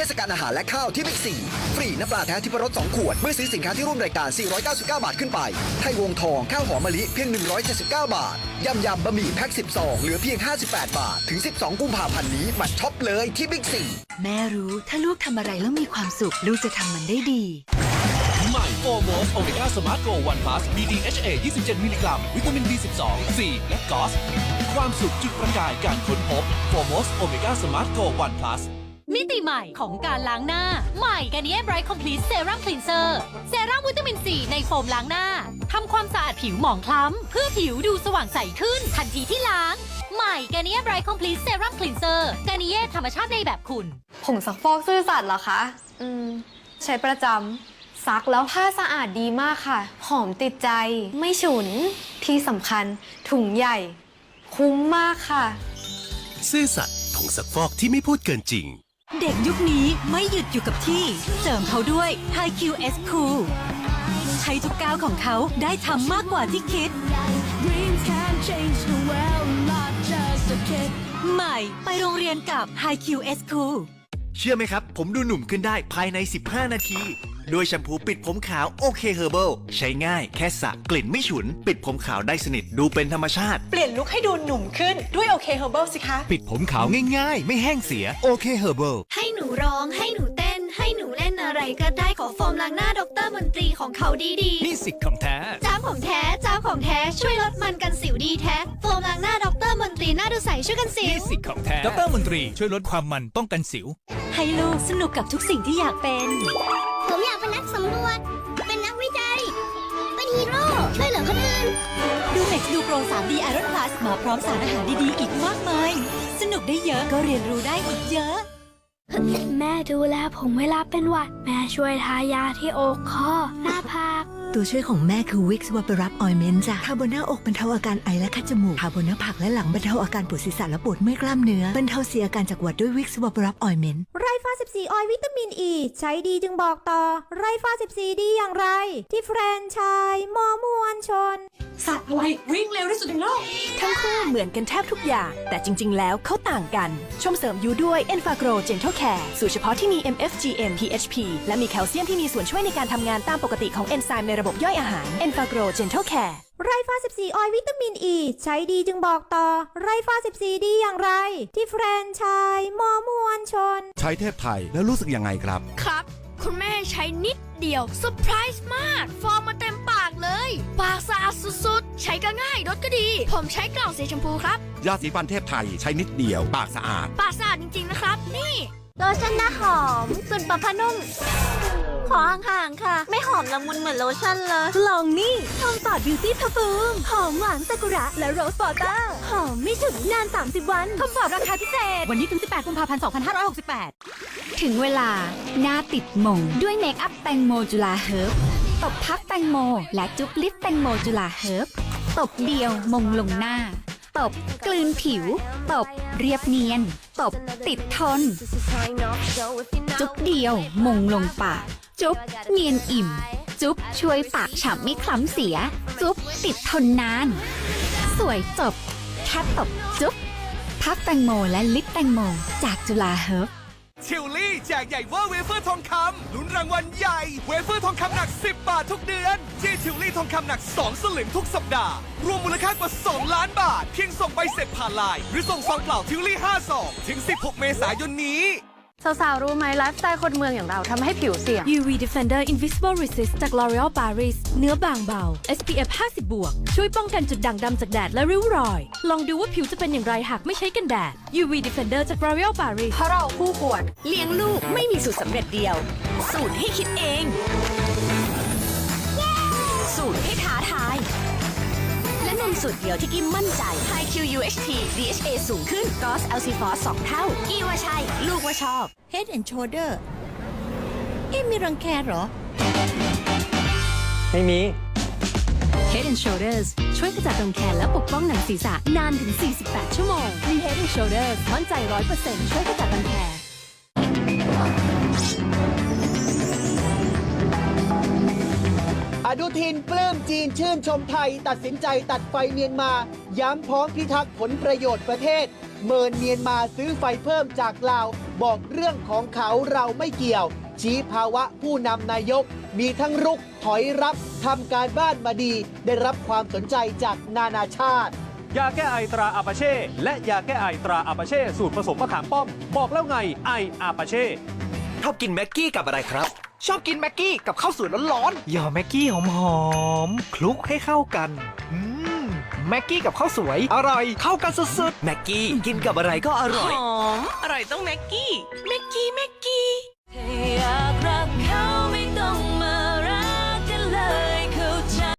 เทศกาลอาหารและข้าวที่บิ๊กซีฟรีน้ำปลาแท้ทิพรส2ขวด เมื่อซื้อสินค้าที่ร่วมรายการ 499 บาทขึ้นไป ไทยวงทองข้าวหอมมะลิเพียง 179 บาทยำยำบะหมี่แพ็ค10ซองเหลือเพียง 58 บาท ถึง 12 กุมภาพันธ์นี้มาช็อปเลยที่บิ๊กซีแม่รู้ถ้าลูกทำอะไรแล้วมีความสุขลูกจะทำมันได้ดีใหม่โอโมสโอเมก้าสมาร์ทโกวันพลัส BDHA 27 มิลลิกรัม วิตามิน B12 C และกอสความสุขจุดประกายการค้นพบโฟมสโอเมก้าสมาร์ทโกวันพลัส มิติใหม่ของการล้างหน้า ใหม่กันนี้ไบรท์คอมพลีทเซรั่มคลีนเซอร์เซรั่มวิตามินซีในโฟมล้างหน้าทำความสะอาดผิวหมองคล้ำ เพื่อผิวดูสว่างใสขึ้นทันทีที่ล้าง ใหม่กันนี้ไบรท์คอมพลีทเซรั่มคลีนเซอร์กานิเย่ธรรมชาติในแบบคุณ ผงซักฟอกซื่อสัตย์เหรอคะ อืม ใช้ประจำซักแล้วผ้าสะอาดดีมากค่ะ หอมติดใจ ไม่ฉุน ที่สำคัญ ถุงใหญ่ คุ้มมากค่ะ ซื่อสัตย์ผงซักฟอกที่ไม่พูดเกินจริง เด็กยุคนี้ไม่หยุดอยู่กับที่ เสริมเขาด้วย High QS Cool ให้ทุกก้าวของเขาได้ทำมากกว่าที่คิด ใหม่ไปโรงเรียนกับ High QS Cool เชื่อไหมครับ ผมดูหนุ่มขึ้นได้ภายใน 15 นาที โดยแชมพูปิดผมขาวโอเคเฮอร์เบิลใช้ง่ายแค่สระกลิ่นไม่ฉุน ปิดผมขาวได้สนิทดูเป็นธรรมชาติ เปลี่ยนลุคให้ดูหนุ่มขึ้นด้วยโอเคเฮอร์เบิลสิคะ ปิดผมขาวง่ายๆ ไม่แห้งเสียโอเคเฮอร์เบิลให้หนูร้องให้หนูเต้น ให้หนูเล่นอะไรก็ได้ขอโฟมล้างหน้าดรมนตรีของเขาดีนี่สิทธิ์ของแท้ๆจ้าของแท้จ้าของแท้ช่วยลดมันกันสิวดีแท้โฟมล้างหน้าดรมนตรีหน้าดูใสช่วยกันสิวสิทธิ์ของแท้ดรมนตรีช่วยลดความมันป้องกันสิว ให้ลูกสนุกกับทุกสิ่งที่อยากเป็นผมอยาก เป็นนักสำรวจ เป็นนักวิจัย เป็นฮีโร่ ช่วยเหลือคนอื่น ดู Max ดูโปร 3D Iron Plus มาพร้อมสารอาหารดีๆ อีกมากมาย สนุกได้เยอะก็เรียนรู้ได้อีกเยอะ แม่ดูแลผมเวลาเป็นหวัด แม่ช่วยทายาที่อกคอหน้าผาก ตัวช่วยของแม่คือ Wix v a p o r u p Ointment จ้ะทาบนหน้าอกบรรเทาอาการไอและคัดจมูกทาบนหน้าผากและหลังบรรเทาอาการปวดศีรษะและปวดเมื่อยกล้ามเนื้อบรรเทาเสียอาการจากหวัดด้วย Wix v a p o r u p Ointment ไร ฟ้า 14 ออยวิตามินอ e, ีใช้ดีจึงบอกต่อ ไรฟ้า 14 ดีอย่างไร ที่แฟรนไชายมอมวลชน สัตว์อะไรวิ่งเร็วที่สุดในโลก ทั้งคู่เหมือนกันแทบทุกอย่าง แต่จริง ๆ แล้วเขาต่างกัน ชมเสริมยูด้วย e n f a g r o Gentle Care สูตรเฉพาะที่มี MFGM PHP และมีแคลเซียมที่มีส่วนช่วยในการทำงานตามปกติของเอนไซม์ในระบบย่อยอาหาร e n f a g r o Gentle Care ไรฟ้า 14 ออยวิตามินอ e, ีใช้ดีจึงบอกต่อ ไรฟ้า 14 ดีอย่างไร ที่แฟรนไชายมอมวลชน ใช้เทพไทยแล้วรู้สึกยังไงครับ ครับ คุณแม่ใช้นิดเดียวเซอร์ไพรส์มาก ฟองมาเต็มปากเลย ปากสะอาดสุดๆ ใช้ก็ง่ายรสก็ดี ผมใช้กล่องสีชมพูครับ ยาสีฟันเทพไทยใช้นิดเดียว ปากสะอาด ปากสะอาดจริงๆนะครับ นี่ โลชั่นหน้าหอมส่วนปะพะนุ่ม ขอห่างๆค่ะ ไม่หอมละมุนเหมือนโลชั่นเลย ลองนี่ทอมปอดบิวตี้ p ์ฟูมหอมหวานซากุระและโรสวอเตอร์ หอมไม่ถึงนาน 30 วันทอมปอดราคาพิเศษ วันนี้ถึง 18 กุมภาพันธ์ 2568 ถึงเวลา หน้าติดมง ด้วยเมคอัพแตงโมจุฬาเฮิร์บตบพักแตงโม และจุ๊บลิปแตงโมจุฬาเฮิร์บตบเดียวมงลงหน้า ตบกลืนผิว ตบเรียบเนียน ตบติดทน จุ๊บเดียวมงลงปาก จุ๊บเนียนอิ่ม จุ๊บช่วยปากฉ่ำไม่คล้ำเสีย จุ๊บติดทนนาน สวยจบ แค่ตบจุ๊บพักแตงโมและลิปแตงโม จากจุฬาเฮิร์บทิวลี่แจกใหญ่เวอร์เวเฟอร์ทองคำลุ้นรางวัลใหญ่ เวเฟอร์ทองคำหนัก 10 บาททุกเดือน ที่ทิวลี่ทองคำหนัก 2 สลึงทุกสัปดาห์ รวมมูลค่ากว่า 2 ล้านบาท เพียงส่งใบเสร็จผ่านไลน์หรือส่งซองเปล่าทิวลี่5ซองถึง 16 เมษายนนี้ สาวๆ รู้ไหมไลฟ์สไตล์คนเมืองอย่างเราทำให้ผิวเสี่ยง UV Defender Invisible Resist จาก L'Oreal Paris เนื้อบางเบา SPF 50 บวก ช่วยป้องกันจุดด่างดำจากแดดและริ้วรอย ลองดูว่าผิวจะเป็นอย่างไรหากไม่ใช้กันแดด UV Defender จาก L'Oreal Paris เพราะเราคู่ควรเลี้ยงลูกไม่มีสูตรสำเร็จเดียว สูตรให้คิดเอง สูตรเดียวที่กิมมั่นใจ High Q UHT DHA สูงขึ้น GOS l c f o s 2เท่า กี้ว่าใช่ ลูกว่าชอบ Head and Shoulder เอ๊ะมีรังแคเหรอ ไม่มี Head and Shoulders ช่วยขจัดรังแคและปกป้องหนังศีรษะนานถึง 48 ชั่วโมงมี Head and Shoulders มั่นใจ 100%ช่วยขจัดรังแค อนุทินปลื้มจีนชื่นชมไทย ตัดสินใจตัดไฟเมียนมา ย้ำพร้อมพิทักษ์ผลประโยชน์ประเทศ เมินเมียนมาซื้อไฟเพิ่มจากลาว บอกเรื่องของเขาเราไม่เกี่ยว ชี้ภาวะผู้นำนายก มีทั้งรุกถอยรับทำการบ้านมาดี ได้รับความสนใจจากนานาชาติ ยาแก้ไอตราอาปาเช่ และยาแก้ไอตราอาปาเช่สูตรผสมมะขามป้อม บอกแล้วไงไออาปาเช่ชอบกินแม็กกี้กับอะไรครับ ชอบกินแม็กกี้กับข้าวสวยร้อนหย่อแม็กกี้หอมๆ คลุกให้เข้ากัน อืม แม็กกี้กับข้าวสวย อร่อย เข้ากันสุดๆ แม็กกี้กินกับอะไรก็อร่อย หอม อร่อยต้องแม็กกี้ แม็กกี้ แม็กกี้